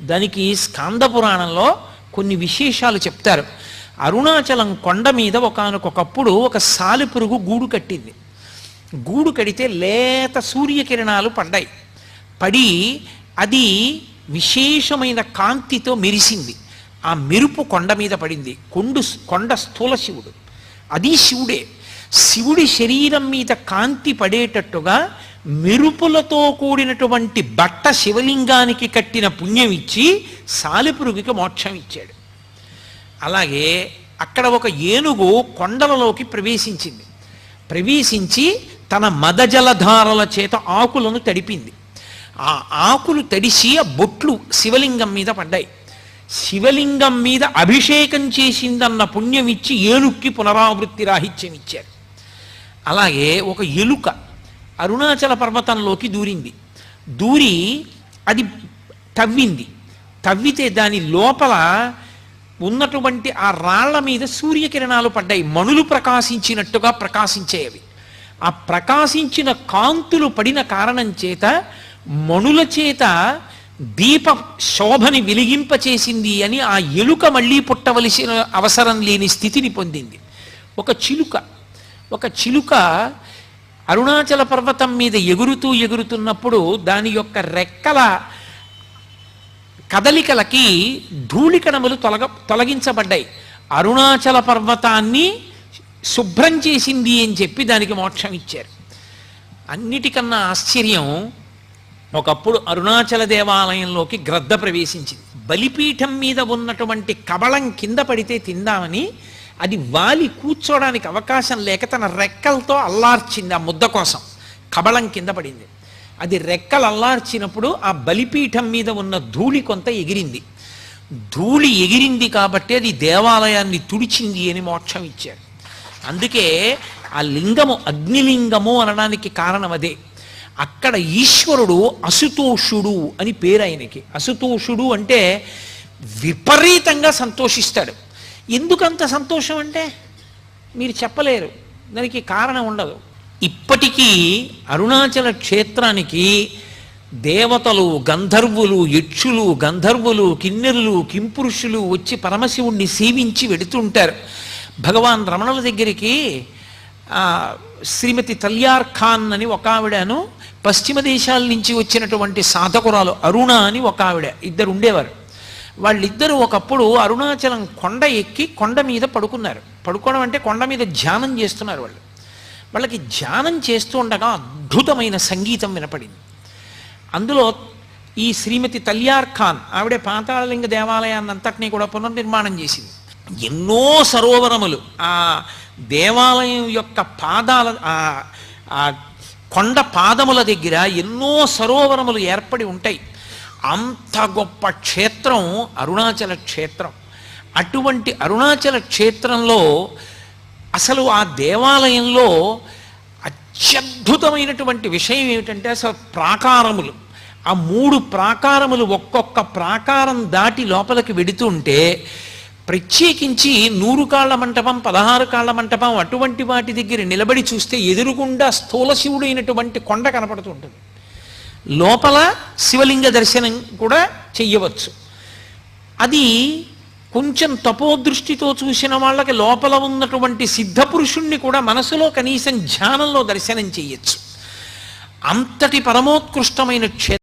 దానికి స్కాంద పురాణంలో కొన్ని విశేషాలు చెప్తారు. అరుణాచలం కొండ మీద ఒకనకొకప్పుడు ఒక సాలిపురుగు గూడు కట్టింది. గూడు కడితే లేత సూర్యకిరణాలు పడ్డాయి పడి అది విశేషమైన కాంతితో మెరిసింది. ఆ మెరుపు కొండ మీద పడింది. కొండు కొండ స్థూల శివుడు. అది శివుడే. శివుడి శరీరం మీద కాంతి పడేటట్టుగా మెరుపులతో కూడినటువంటి బట్ట శివలింగానికి కట్టిన పుణ్యం ఇచ్చి సాలిపురుగుకి మోక్షం ఇచ్చాడు. అలాగే అక్కడ ఒక ఏనుగు కొండలలోకి ప్రవేశించింది. ప్రవేశించి తన మదజలధారల చేత ఆకులను తడిపింది. ఆ ఆకులు తడిసి ఆ బొట్లు శివలింగం మీద పడ్డాయి. శివలింగం మీద అభిషేకం చేసిందన్న పుణ్యం ఇచ్చి ఏనుక్కి పునరావృత్తి రాహిత్యం ఇచ్చారు. అలాగే ఒక ఎలుక అరుణాచల పర్వతంలోకి దూరింది. దూరి అది తవ్వింది. తవ్వితే దాని లోపల ఉన్నటువంటి ఆ రాళ్ళ మీద సూర్యకిరణాలు పడ్డాయి. మణులు ప్రకాశించినట్టుగా ప్రకాశించేవి. ఆ ప్రకాశించిన కాంతులు పడిన కారణం చేత మణుల చేత దీప శోభని వెలిగింపచేసింది అని ఆ ఎలుక మళ్ళీ పుట్టవలసిన అవసరం లేని స్థితిని పొందింది. ఒక చిలుక. ఒక చిలుక అరుణాచల పర్వతం మీద ఎగురుతూ ఎగురుతున్నప్పుడు దాని యొక్క రెక్కల కదలికలకి ధూళికణములు తొలగ తొలగించబడ్డాయి. అరుణాచల పర్వతాన్ని శుభ్రం చేసింది అని చెప్పి దానికి మోక్షం ఇచ్చారు. అన్నిటికన్నా ఆశ్చర్యం ఒకప్పుడు అరుణాచల దేవాలయంలోకి గ్రద్ద ప్రవేశించింది. బలిపీఠం మీద ఉన్నటువంటి కబళం కింద పడితే తిందామని అది వాలి కూర్చోడానికి అవకాశం లేక తన రెక్కలతో అల్లార్చింది ఆ ముద్ద కోసం. కబళం కింద పడింది. అది రెక్కలు అల్లార్చినప్పుడు ఆ బలిపీఠం మీద ఉన్న ధూళి కొంత ఎగిరింది. ధూళి ఎగిరింది కాబట్టి అది దేవాలయాన్ని తుడిచింది అని మోక్షం ఇచ్చారు. అందుకే ఆ లింగము అగ్నిలింగము అనడానికి కారణం అదే. అక్కడ ఈశ్వరుడు అసుతోషుడు అని పేరు ఆయనకి. అసుతోషుడు అంటే విపరీతంగా సంతోషిస్తాడు. ఎందుకంత సంతోషం అంటే? మీరు చెప్పలేరు. దానికి కారణం ఉండదు. ఇప్పటికీ అరుణాచల క్షేత్రానికి దేవతలు గంధర్వులు యక్షులు గంధర్వులు కిన్నెరులు కింపురుషులు వచ్చి పరమశివుణ్ణి సేవించి వెడుతుంటారు. భగవాన్ రమణుల దగ్గరికి శ్రీమతి తల్యార్ ఖాన్ అని ఒక ఆవిడను పశ్చిమ దేశాల నుంచి వచ్చినటువంటి సాధకురాలు అరుణ అని ఒక ఆవిడ. ఇద్దరు ఉండేవారు. వాళ్ళిద్దరూ ఒకప్పుడు అరుణాచలం కొండ ఎక్కి కొండ మీద పడుకున్నారు. పడుకోవడం అంటే కొండ మీద ధ్యానం చేస్తున్నారు వాళ్ళు. వాళ్ళకి ధ్యానం చేస్తూ ఉండగా అద్భుతమైన సంగీతం వినపడింది. అందులో ఈ శ్రీమతి తల్యార్ ఖాన్ ఆవిడే పాతాళలింగ దేవాలయాన్ని అంతటినీ కూడా పునర్నిర్మాణం చేసింది. ఎన్నో సరోవరములు ఆ దేవాలయం యొక్క పాదాల ఆ- ఆ కొండ పాదముల దగ్గర ఎన్నో సరోవరములు ఏర్పడి ఉంటాయి. అంత గొప్ప క్షేత్రం అరుణాచల క్షేత్రం. అటువంటి అరుణాచల క్షేత్రంలో అసలు ఆ దేవాలయంలో అత్యద్భుతమైనటువంటి విషయం ఏమిటంటే అసలు ప్రాకారములు. ఆ మూడు ప్రాకారములు ఒక్కొక్క ప్రాకారం దాటి లోపలికి వెడుతుంటే ప్రత్యేకించి నూరు కాళ్ళ మంటపం పదహారు కాళ్ళ మంటపం అటువంటి వాటి దగ్గర నిలబడి చూస్తే ఎదురుగుండా స్థూల శివుడైనటువంటి కొండ కనపడుతుంటుంది. లోపల శివలింగ దర్శనం కూడా చెయ్యవచ్చు. అది కొంచెం తపోదృష్టితో చూసిన వాళ్ళకి లోపల ఉన్నటువంటి సిద్ధపురుషుణ్ణి కూడా మనసులో కనీసం ధ్యానంలో దర్శనం చేయొచ్చు అంతటి పరమోత్కృష్టమైన క్షేత్రం